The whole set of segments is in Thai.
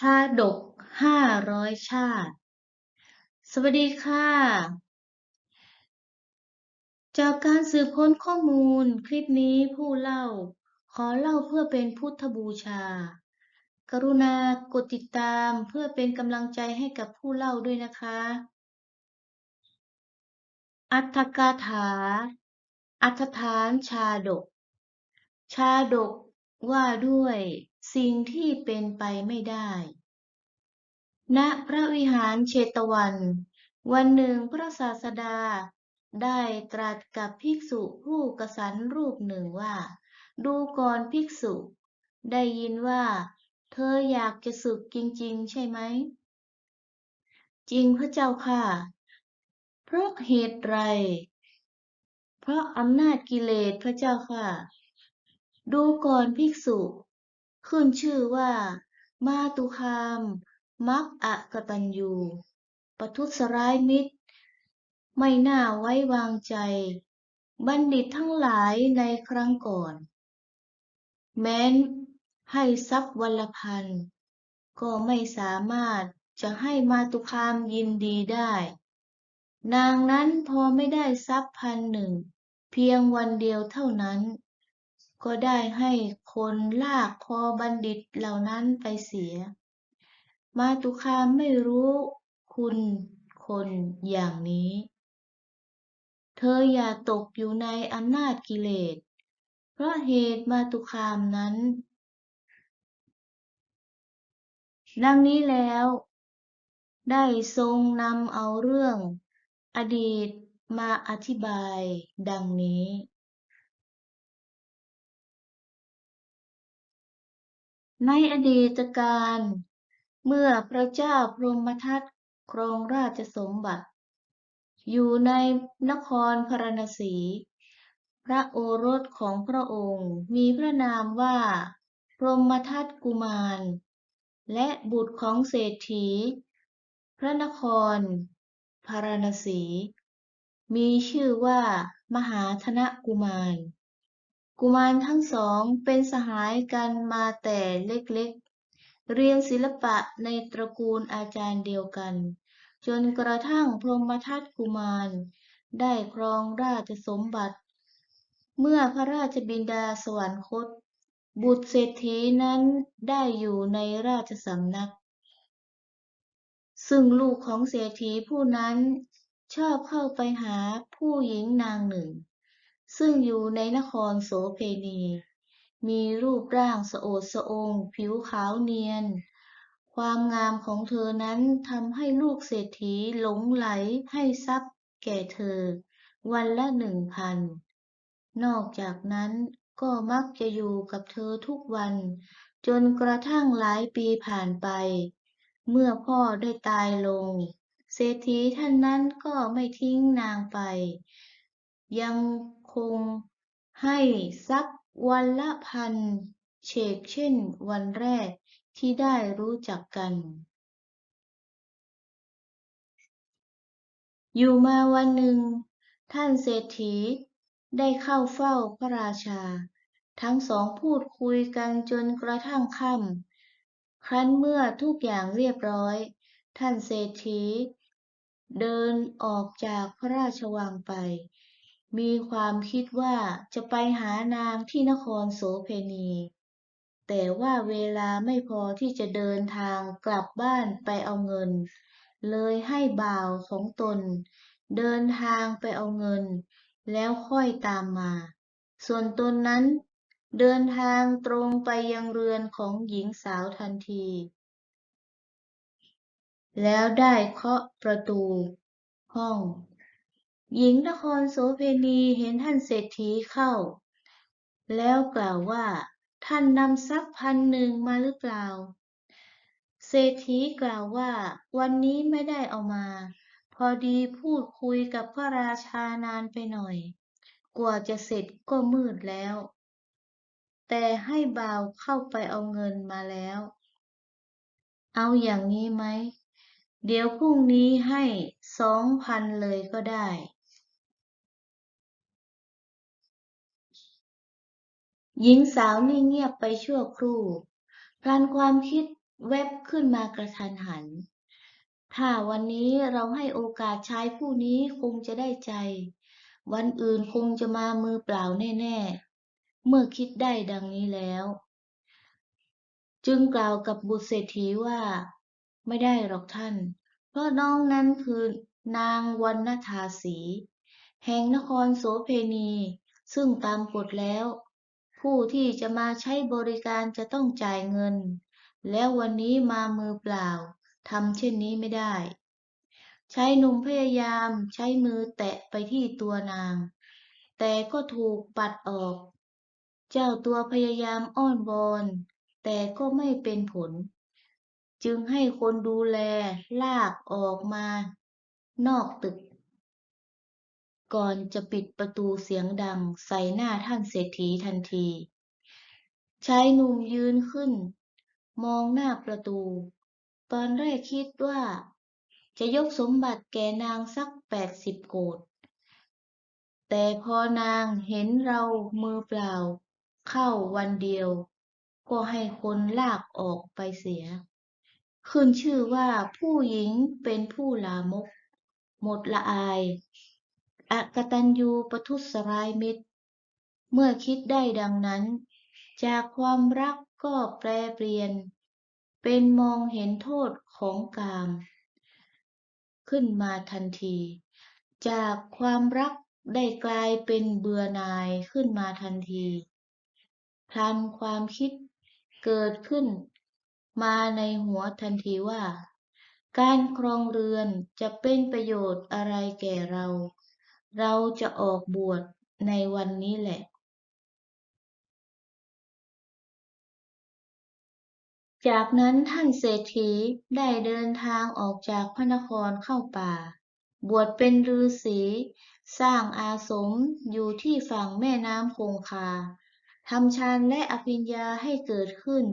ชาดกห้าร้อยชาติ สวัสดีค่ะ จากการสืบค้นข้อมูลคลิปนี้ผู้เล่า ขอเล่าเพื่อเป็นพุทธบูชา กรุณากดติดตามเพื่อเป็นกำลังใจให้กับผู้เล่าด้วยนะคะ อัตถกาถา อัตฐานชาดก ชาดกว่าด้วย สิ่งที่เป็นไปไม่ได้ ณ พระวิหารเชตวัน วันหนึ่งพระศาสดา ได้ตรัสกับภิกษุผู้กสันรูปหนึ่งว่า ดูก่อนภิกษุ ได้ยินว่า เธออยากจะสึกจริง ๆ ใช่ไหม จริงพระเจ้าค่ะ เพราะเหตุไร เพราะอำนาจกิเลสพระเจ้าค่ะ ดูก่อนภิกษุ ขึ้นชื่อว่า มาตุคาม มักอะกตัญญูประทุษร้ายมิตร ไม่น่าไว้วางใจ บัณฑิตทั้งหลายในครั้งก่อน แม้นให้ทรัพย์วันละพัน ก็ไม่สามารถจะให้มาตุคามยินดีได้ นางนั้นพอไม่ได้ทรัพย์พันหนึ่ง เพียงวันเดียวเท่านั้น ก็ได้ให้คนลากคอบัณฑิตเหล่านั้นไปเสีย มาตุคามไม่รู้คุณคนอย่างนี้ เธออย่าตกอยู่ในอำนาจกิเลส เพราะเหตุมาตุคามนั้น ดังนี้แล้ว ได้ทรงนำเอาเรื่องอดีตมาอธิบายดังนี้ ในอดีตการ เมื่อพระเจ้าพรหมทัตครองราชสมบัติ อยู่ในนครพาราณสี พระโอรสของพระองค์มีพระนามว่า พรหมทัตกุมาร และบุตรของเศรษฐี พระนครพาราณสี มีชื่อว่ามหาธนกุมาร กุมารทั้งสองเป็นสหายกันมาแต่เล็กๆ เรียนศิลปะในตระกูลอาจารย์เดียวกัน จนกระทั่งพรหมทัตกุมาร ได้ครองราชสมบัติ เมื่อพระราชบิดาสวรรคต บุตรเศรษฐีนั้นได้อยู่ในราชสำนัก ซึ่งลูกของเศรษฐีผู้นั้นชอบเข้าไปหาผู้หญิงนางหนึ่ง ซึ่งอยู่ในนครโสเพณี มีรูปร่างสโอดสองผิวขาวเนียน ความงามของเธอนั้นทำให้ลูกเศรษฐีหลงไหลให้ทรัพย์แก่เธอ วันละหนึ่งพัน นอกจากนั้นก็มักจะอยู่กับเธอทุกวัน จนกระทั่งหลายปีผ่านไป เมื่อพ่อได้ตายลง เศรษฐีท่านนั้นก็ไม่ทิ้งนางไป ยัง คงให้ทรัพย์วันละพันเชกเช่นวันแรกที่ได้รู้จักกัน อยู่มาวันหนึ่ง ท่านเศรษฐีได้เข้าเฝ้าพระราชา ทั้งสองพูดคุยกันจนกระทั่งค่ำครั้นเมื่อทุกอย่างเรียบร้อย ท่านเศรษฐีเดินออกจากพระราชวังไป มีความคิดว่าจะไปหานางที่นครโสเพณี แต่ว่าเวลาไม่พอที่จะเดินทางกลับบ้านไปเอาเงิน เลยให้บ่าวของตน เดินทางไปเอาเงิน แล้วค่อยตามมา ส่วนตนนั้น เดินทางตรงไปยังเรือนของหญิงสาวทันที แล้วได้เคาะประตู ห้อง หญิงนครโสเพณีเห็นท่านเศรษฐีเข้า แล้วกล่าวว่า ท่านนำทรัพย์พันหนึ่งมาหรือเปล่า เศรษฐีกล่าวว่า วันนี้ไม่ได้เอามา พอดีพูดคุยกับพระราชานานไปหน่อย กว่าจะเสร็จก็มืดแล้ว แต่ให้บ่าวเข้าไปเอาเงินมาแล้ว เอาอย่างนี้ไหมเดี๋ยวพรุ่งนี้ให้สองพันเลยก็ได้ หญิงสาวนิ่งเงียบไปชั่วครู่พลันความคิดแวบขึ้นมากระทันหัน ถ้าวันนี้เราให้โอกาสชายผู้นี้คงจะได้ใจ วันอื่นคงจะมามือเปล่าแน่ๆ เมื่อคิดได้ดังนี้แล้ว จึงกล่าวกับบุตรเศรษฐีว่า ไม่ได้หรอกท่าน เพราะน้องนั้นคือนางวรรณธาสี แห่งนครโสเพณี ซึ่งตามกฎแล้ว ผู้ที่จะมาใช้บริการจะต้องจ่ายเงิน แล้ววันนี้มามือเปล่าทำเช่นนี้ไม่ได้ ชายหนุ่มพยายามใช้มือแตะไปที่ตัวนาง แต่ก็ถูกปัดออก เจ้าตัวพยายามอ้อนวอน แต่ก็ไม่เป็นผล จึงให้คนดูแลลากออกมา นอกตึก ก่อนจะปิดประตูเสียงดังใส่หน้าท่านเศรษฐีทันทีชายหนุ่มยืนขึ้น มองหน้าประตู ตอนแรกคิดว่า จะยกสมบัติแก่นางสักแปดสิบโกดแต่พอนางเห็นเรามือเปล่า เข้าวันเดียว ก็ให้คนลากออกไปเสีย ขึ้นชื่อว่าผู้หญิงเป็นผู้ลามก หมดละอาย อกตัญญูประทุษร้ายมิตร เมื่อคิดได้ดังนั้น จากความรักก็แปรเปลี่ยน เป็นมองเห็นโทษของกาม ขึ้นมาทันที จากความรักได้กลายเป็นเบื่อหน่ายขึ้นมาทันทีพลันความคิดเกิดขึ้น มาในหัวทันทีว่า การครองเรือนจะเป็นประโยชน์อะไรแก่เรา เราจะออกบวชในวันนี้แหละจากนั้นท่านเศรษฐีได้เดินทางออกจากพระนครเข้าป่า บวชเป็นฤาษีสร้างอาสมอยู่ที่ฝั่งแม่น้ำคงคาทำฌานและอภิญญาให้เกิดขึ้น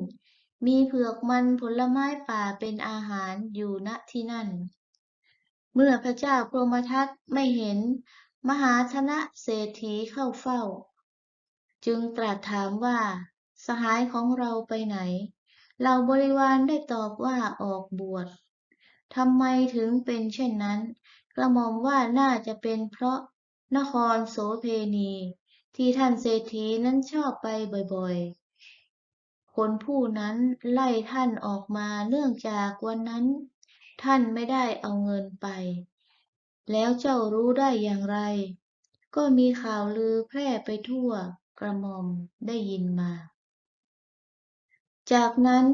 มีเผือกมันผลไม้ป่าเป็นอาหารอยู่ณที่นั่น เมื่อพระเจ้าพรหมทัตไม่เห็น มหาธนะเศรษฐีเข้าเฝ้า จึงตรัสถามว่า สหายของเราไปไหน เราบริวารได้ตอบว่าออกบวชทำไมถึงเป็นเช่นนั้น กระหม่อมว่าน่าจะเป็นเพราะนครโสเพณี ที่ท่านเศรษฐีนั้นชอบไปบ่อยๆ คนผู้นั้นไล่ท่านออกมาเนื่องจากวันนั้น ท่านไม่ได้เอาเงินไป แล้วเจ้ารู้ได้อย่างไร ก็มีข่าวลือแพร่ไปทั่วกระหม่อมได้ยินมา จากนั้น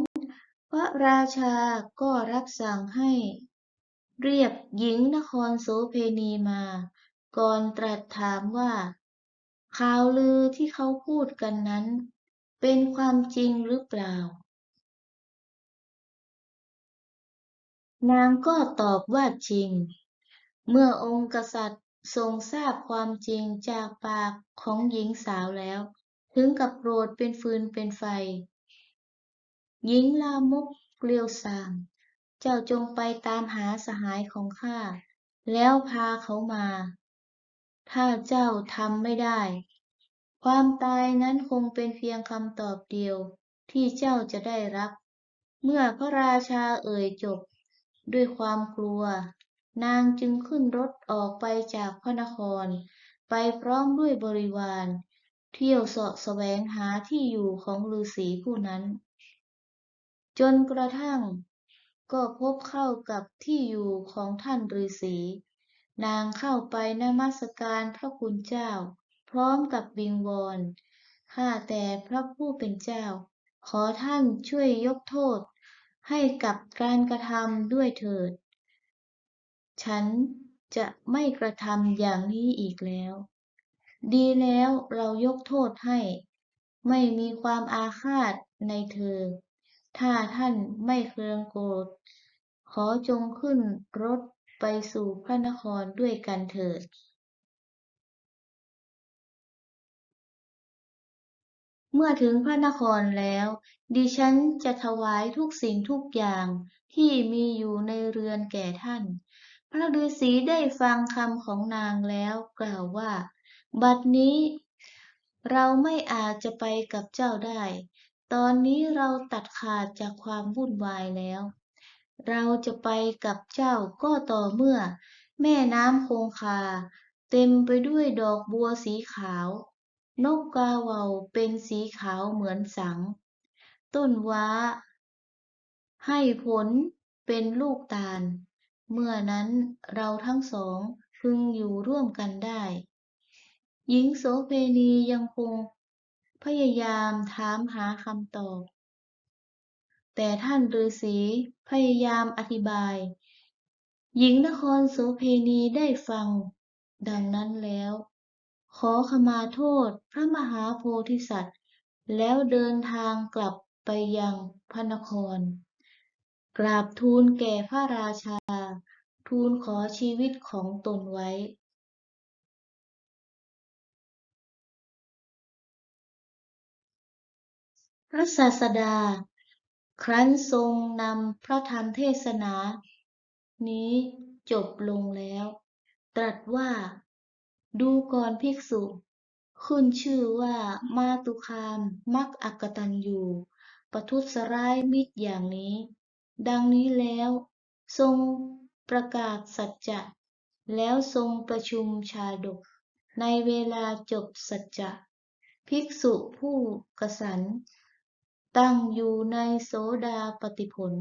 พระราชาก็รับสั่งให้ เรียกหญิงนครโสเพณีมา ก่อนตรัสถามว่า ข่าวลือที่เขาพูดกันนั้น เป็นความจริงหรือเปล่า นางก็ตอบว่าจริง เมื่อองค์กษัตริย์ทรงทราบความจริงจากปากของหญิงสาวแล้ว ถึงกับโกรธเป็นฟืนเป็นไฟ หญิงลามกเกลียวสาม เจ้าจงไปตามหาสหายของข้า แล้วพาเขามา ถ้าเจ้าทำไม่ได้ ความตายนั้นคงเป็นเพียงคำตอบเดียวที่เจ้าจะได้รับ เมื่อพระราชาเอ่ยจบ ด้วยความกลัว นางจึงขึ้นรถออกไปจากพระนคร ไปพร้อมด้วยบริวาร เที่ยวเสาะแสวงหาที่อยู่ของฤาษีผู้นั้น จนกระทั่งก็พบเข้ากับที่อยู่ของท่านฤาษีนางเข้าไปนมัสการพระคุณเจ้า พร้อมกับวิงวอนข้าแต่พระผู้เป็นเจ้า ขอท่านช่วยยกโทษ ให้กับการกระทำด้วยเถิด ฉันจะไม่กระทำอย่างนี้อีกแล้ว ดีแล้วเรายกโทษให้ ไม่มีความอาฆาตในเธอ ถ้าท่านไม่เคืองโกรธ ขอจงขึ้นรถไปสู่พระนครด้วยกันเถิดเมื่อถึงพระนครแล้ว ดิฉันจะถวายทุกสิ่งทุกอย่างที่มีอยู่ในเรือนแก่ท่าน พระฤาษีได้ฟังคำของนางแล้วกล่าวว่า บัดนี้เราไม่อาจจะไปกับเจ้าได้ ตอนนี้เราตัดขาดจากความวุ่นวายแล้ว เราจะไปกับเจ้าก็ต่อเมื่อ แม่น้ำคงคา เต็มไปด้วยดอกบัวสีขาว นกกาเวาเป็นสีขาวเหมือนสัง ต้นว้า ให้ผลเป็นลูกตาล เมื่อนั้นเราทั้งสองพึงอยู่ร่วมกันได้ หญิงโสเภณียังคง พยายามถามหาคำตอบ แต่ท่านฤาษีพยายามอธิบาย หญิงนครโสเภณีได้ฟัง ดังนั้นแล้ว ขอขมาโทษพระมหาโพธิสัตว์ แล้วเดินทางกลับไปยังพระนคร กราบทูลแก่พระราชา ทูลขอชีวิตของตนไว้ พระศาสดา ครั้นทรงนำพระธรรมเทศนา นี้จบลงแล้ว ตรัสว่า ดูก่อนภิกษุ ขึ้นชื่อว่ามาตุคาม มักอักตันอยู่ ประทุษร้ายมิตรอย่างนี้ ดังนี้แล้ว ทรงประกาศสัจจะแล้วทรงประชุมชาดก ในเวลาจบสัจจะภิกษุผู้กสันตั้งอยู่ในโสดาปติผล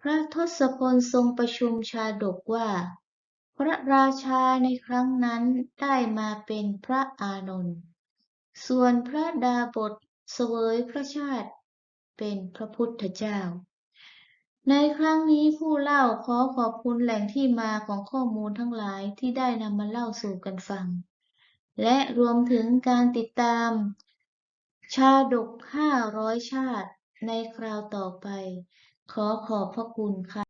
พระทศพลทรงประชุมชาดกว่า พระราชาในครั้งนั้นได้มาเป็นพระอานนท์ส่วนพระดาบทเสวยพระชาติ เป็นพระพุทธเจ้า ในครั้งนี้ผู้เล่าขอขอบคุณแหล่งที่มาของข้อมูลทั้งหลายที่ได้นำมาเล่าสู่กันฟัง และรวมถึงการติดตาม ชาดก 500 ชาติในคราวต่อไป ขอขอบพระคุณค่ะ